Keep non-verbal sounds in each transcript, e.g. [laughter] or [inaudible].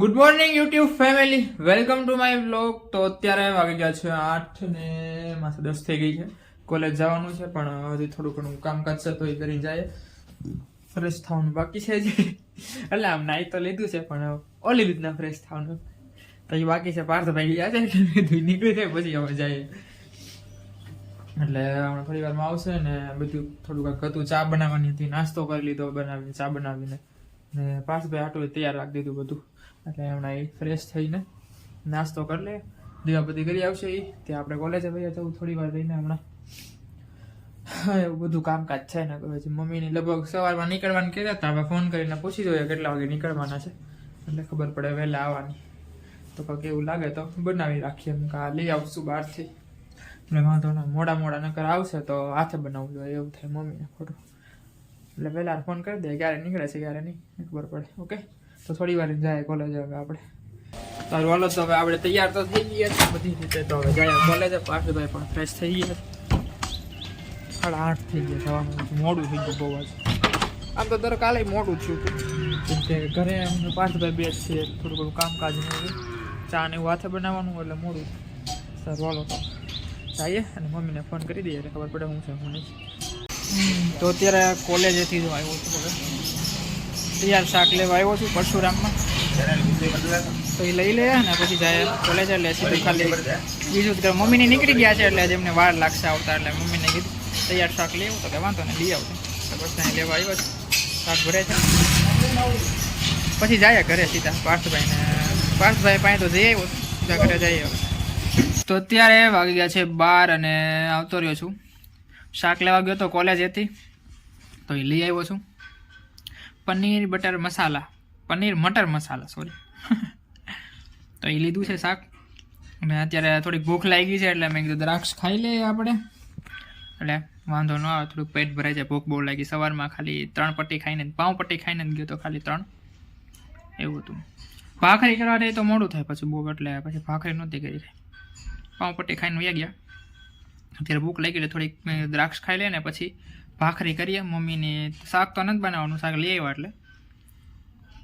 Good morning YouTube family welcome to my blog તો અત્યારે વાગી ગયા છે આઠ ને માથે દસ થઈ ગઈ છે. કોલેજ જવાનું છે, પણ હજી થોડું ઘણું કામકાજ છે, તો એ કરી જાય. ફ્રેશ થવાનું બાકી છે હજી. એટલે આમ નાઈ તો લીધું છે, પણ ઓલી રીતના ફ્રેશ થવાનું. તો એ બાકી છે, પાર્થભાઈ ગયા છે નીકળી જાય, પછી અમે જઈએ. એટલે હમણાં થોડી વારમાં આવશે ને, બધું થોડુંક હતું ચા બનાવવાની હતી, નાસ્તો કરી લીધો, બનાવીને ચા બનાવીને. ને પાર્થભાઈ આટલું તૈયાર રાખી દીધું બધું. એટલે હમણાં એ ફ્રેશ થઈને નાસ્તો કરી લે. દીવાબત્તી કરી આવશે એ ત્યાં આપણે કોલેજે ભાઈ જવું થોડી વાર રહીને હમણાં. એવું બધું કામકાજ છે ને હવે મમ્મીને લગભગ સવારમાં નીકળવાનું કહેતા હતા, હવે ફોન કરીને પૂછી જોઈએ કેટલા વાગે નીકળવાના છે. એટલે ખબર પડે વહેલા આવવાની. તો કંઈક એવું લાગે તો બનાવી રાખીએ. એમ કે લઈ આવશું બહારથી. એટલે વાંધો ના, મોડા મોડા નકર આવશે તો હાથે બનાવવું જોઈએ. એવું થાય મમ્મીને ખોટું. એટલે પહેલાં ફોન કરી દે, ક્યારે નીકળે છે, ક્યારે નહીં ખબર પડે ઓકે તો થોડી વાર જાય કોલેજ હવે આપણે. તો હાલો તો હવે આપણે તૈયાર તો થઈ ગયા બધી રીતે તો હવે જાય કોલેજ પાર્થભાઈ પણ ફ્રેશ થઈ ગયા સાડા આઠ થઈ ગયા જવાનું મોડું થઈ ગયું બહુ જ. આમ તો દર કાલે મોડું થયું કેમ કે ઘરે અમને પાર્થભાઈ બે છીએ થોડું ઘણું કામકાજ નહીં ચા ને એવું હાથે બનાવવાનું એટલે મોડું. સારું, હાલો. તો જઈએ અને મમ્મીને ફોન કરી દઈએ, એટલે ખબર પડે હું છે, હું નહીં. તો અત્યારે કોલેજેથી જો આવ્યો છું હવે. તૈયાર શાક લેવા આવ્યો છું પરશુરામમાં. તો એ લઈ લે ને પછી જાય કોલેજ એટલે સીધું ખાલી બીજું કે મમ્મીને નીકળી ગયા છે એટલે એમને વાર લાગશે આવતા, એટલે મમ્મીને કીધું, તૈયાર શાક લેવું તો કે વાંધો ને લઈ આવજો. બસ ત્યાં લેવા આવ્યો છું. શાક ભરે છે. પછી જાય ઘરે સીધા પાર્થભાઈને. પાર્થભાઈ પાસે તો જઈ આવ્યો સીધા ઘરે જઈ આવ્યો તો અત્યારે વાગી ગયા છે બાર અને આવતો રહ્યો છું. શાક લેવા ગયો તો કોલેજ હતી તો એ લઈ આવ્યો છું. પનીર બટર મસાલા, પનીર મટર મસાલા સોરી [laughs] તો એ લીધું છે શાક. અને અત્યારે થોડીક ભૂખ લાગી છે એટલે મેં કીધું દ્રાક્ષ ખાઈ લઈએ આપણે. એટલે વાંધો ન આવે, થોડુંક પેટ ભરાય છે ભૂખ બહુ લાગી. સવારમાં ખાલી ત્રણ પટ્ટી ખાઈને, પાઉં પટ્ટી ખાઈને ગયો તો ખાલી ત્રણ. એવું હતું. ભાખરી કરવા રહી તો મોડું થાય પછી બહુ એટલે પછી ભાખરી નહોતી કરી પાઉં પટ્ટી ખાઈને વ્યા ગયા. અત્યારે ભૂખ લાગી એટલે થોડીક દ્રાક્ષ ખાઈ લે ને પછી ભાખરી કરીએ. મમ્મીની શાક તો નથી બનાવવાનું, શાક લઈ આવ્યા એટલે.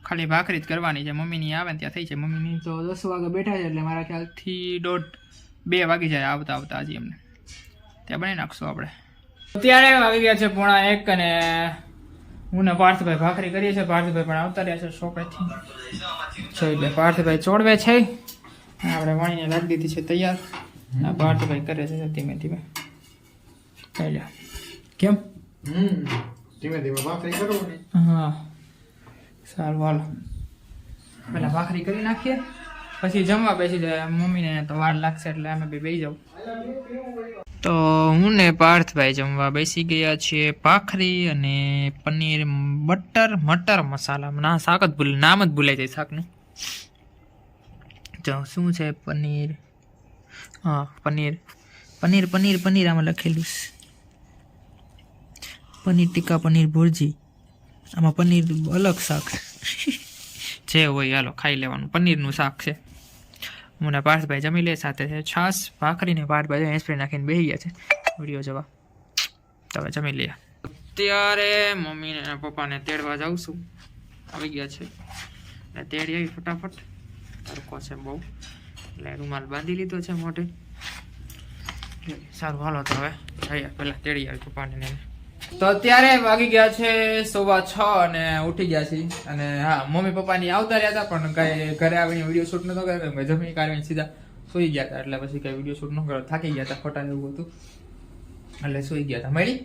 ખાલી ભાખરી જ કરવાની છે. મમ્મીની આવે ને ત્યાં થઈ છે મમ્મીની તો દસ વાગે બેઠા છે એટલે મારા ખ્યાલથી દોઢ બે વાગી જાય આવતા આવતા હજી અમને ત્યાં બનાવી નાખશું આપણે. અત્યારે વાગી ગયા છે પોણા એક અને હું ને પાર્થભાઈ ભાખરી કરીએ છીએ. પાર્થભાઈ પણ આવતા રહ્યા છે છે એટલે પાર્થભાઈ ચોડવે છે. આપણે વાણીને લાગી દીધી છે તૈયાર. આ પાર્થભાઈ કરે છે ધીમે ધીમે. લે. કેમ? હમ ધીમે ધીમે ભાખરી કરવાની હા સારું હાલો પેલા ભાખરી કરી નાખીએ પછી જમવા બેસી જાય મમ્મીને તો વાર લાગશે એટલે અમે બી બેસી જાવ તો હું ને પાર્થભાઈ જમવા બેસી ગયા છીએ ભાખરી અને પનીર બટર મટર મસાલા ના શાક જ ભૂલ નામ જ ભૂલાઈ જાય શાકનું જો શું છે પનીર હા પનીર પનીર પનીર પનીર આમાં લખેલું છે પનીર ટીકા પનીર ભુરજી. આમાં પનીર અલગ શાક જે હોય, હાલો, ખાઈ લેવાનું. પનીરનું શાક છે. મને પાર્થભાઈ જમી લે, સાથે છે છાશ ભાખરીને પાર્થભાઈ એસપ્રે નાખીને બેસી ગયા છે. વીડિયો જવા. તમે જમી લઈએ અત્યારે મમ્મીને અને પપ્પાને તેડવા જાઉં છું. આવી ગયા છે. એટલે તેડી આવી ફટાફટ. તડકો છે બહુ. એટલે રૂમાલ બાંધી લીધો છે મોટે સારું, હાલો તો હવે. જઈએ. પહેલાં તેડી આવી પપ્પાને. તો અત્યારે વાગી ગયા છે સવા છ અને ઉઠી ગયા છીએ. અને હા મમ્મી પપ્પાની આવતા રહ્યા હતા પણ કઈ ઘરે આવીને વીડિયો શૂટ નતો કર્યો જમી કાઢીને સીધા સુઈ ગયા હતા. એટલે પછી કઈ વીડિયો શૂટ ન કર્યો. થાકી ગયા હતા ખોટા એવું હતું. એટલે સુઈ ગયા હતા. મળી?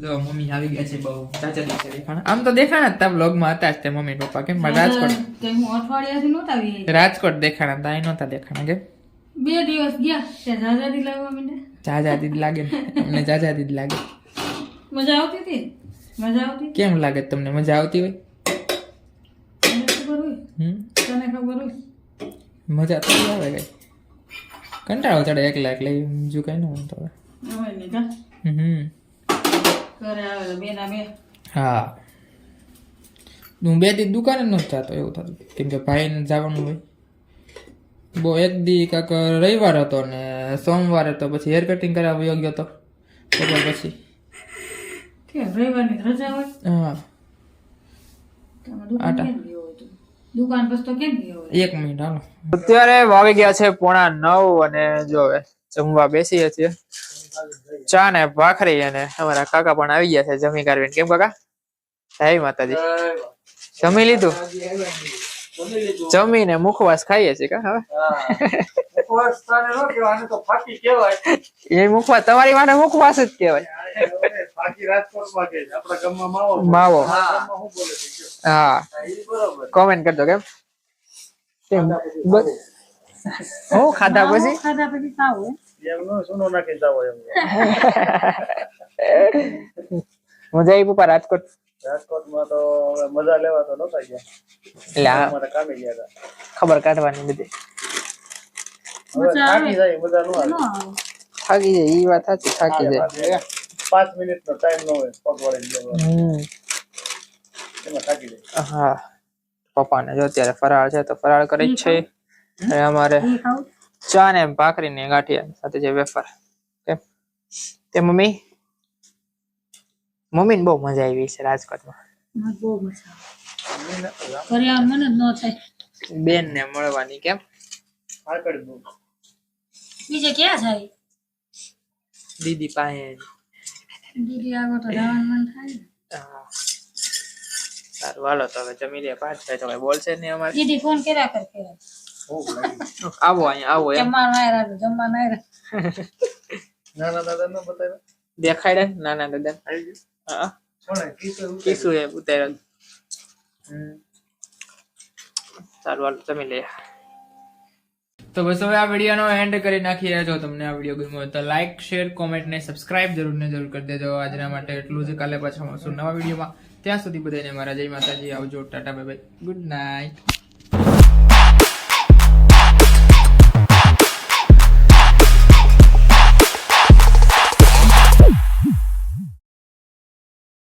જો મમ્મી આવી ગયા છે બહુ. ચાચા દેખાણા. આમ તો દેખાણા હતા બ્લોગમાં હતા જ તે મમ્મી પપ્પા. કેમ રાજકોટ હું અઠવાડિયાથી નહોતા આવી. રાજકોટ દેખાણા તા અહીં નહોતા દેખાણા કેમ? બે દિવસ ગયા. ત્યાં લાગે. અમને જાજાદી જ લાગે. મજા આવતી હતી? મજા આવતી કેમ લાગે તમને મજા આવતી હોય? તને ખબર હોય? મજા તો આવે કઈ કંટાળો ચડે એકલા એકલા બીજું કઈ ના હોય તો હમ. ઘરે આવે બે ના બે. હા. હું બે દી દુકાને નહોતો જતો એવું થતું કેમ કે ભાઈને જવાનું હોય. બહુ એક દી કાંક રવિવાર હતો ને સોમવારે તો પછી હેર કટિંગ કરાવવા યોગ્ય ગયો હતો. બપોર પછી રવિવારની રજા હોય? હા. તો આમાં દુકાન આટા. કેમ ગયો હોય તું? દુકાન પર તો કેમ એક મિનિટ હાલો. અત્યારે વાગી ગયા છે પોણા નવ અને જો હવે જમવા બેસીએ છીએ ચા ને ભાખરી અને અમારા કાકા પણ આવી ગયા છે જમી કારવીને કેમ કાકા? જય માતાજી. જમી લીધું? જમીને મુખવાસ ખાઈએ છીએ કા હવે? એ મુખવાસ તમારી માટે મુખવાસ જ કહેવાય. માવો હા. કોમેન્ટ કરજો કેમ? હું ખાધા પછી? ખાધા પછી ખાવ. મજા આવી પપ્પા રાજકોટ? રાજકોટમાં તો હવે મજા લેવા તો નતા ગયા. એટલે કામે ગયા હતા. ખબર કાઢવાની બધી. થાકી જાય મજા ન આવે. થાકી જાય ઈ વાત સાચી થાકી જાય. પાંચ મિનિટ નો ટાઈમ ન હોય. પગવાળી વળે એમાં થાકી જાય. હા. પપ્પાને જો અત્યારે ફરાળ છે તો ફરાળ કરી જ છે. અને અમારે ચા ને ભાખરી ને ગાંઠિયા સાથે જે વેફર. તે મમ્મી? મમ્મીને બહુ મજા આવી છે રાજકોટમાં. બહુ મજા મને ન થાય. બેન ને મળવાની કેમ? બીજે ક્યાં જાય? દીદી પાસે દીદી આગળ તો જવાનું મન થાય સારું હાલો તો હવે જમી લે પાંચ થાય તો બોલશે નહીં અમારે? દીદી ફોન કર્યા કર કે. આવો અહીંયા આવો એમ. જમવા ના આવ્યા જમવા ના આવ્યા નાના દાદા નો બતાવ્યા? દેખાડે નાના દાદા. હા એ ઉતાર્યો. સારું હાલો જમી લઈએ તો બસ હવે આ વિડીયોનો એન્ડ કરી નાખીએ જો તમને આ વીડિયો ગમ્યો હોય તો લાઈક શેર કોમેન્ટ ને સબસ્ક્રાઇબ જરૂર ને જરૂર કરી દેજો. આજના માટે એટલું જ. કાલે પાછા મળશું નવા વિડીયોમાં ત્યાં સુધી બધાને મારા જય માતાજી. આવજો. Tata bye bye good night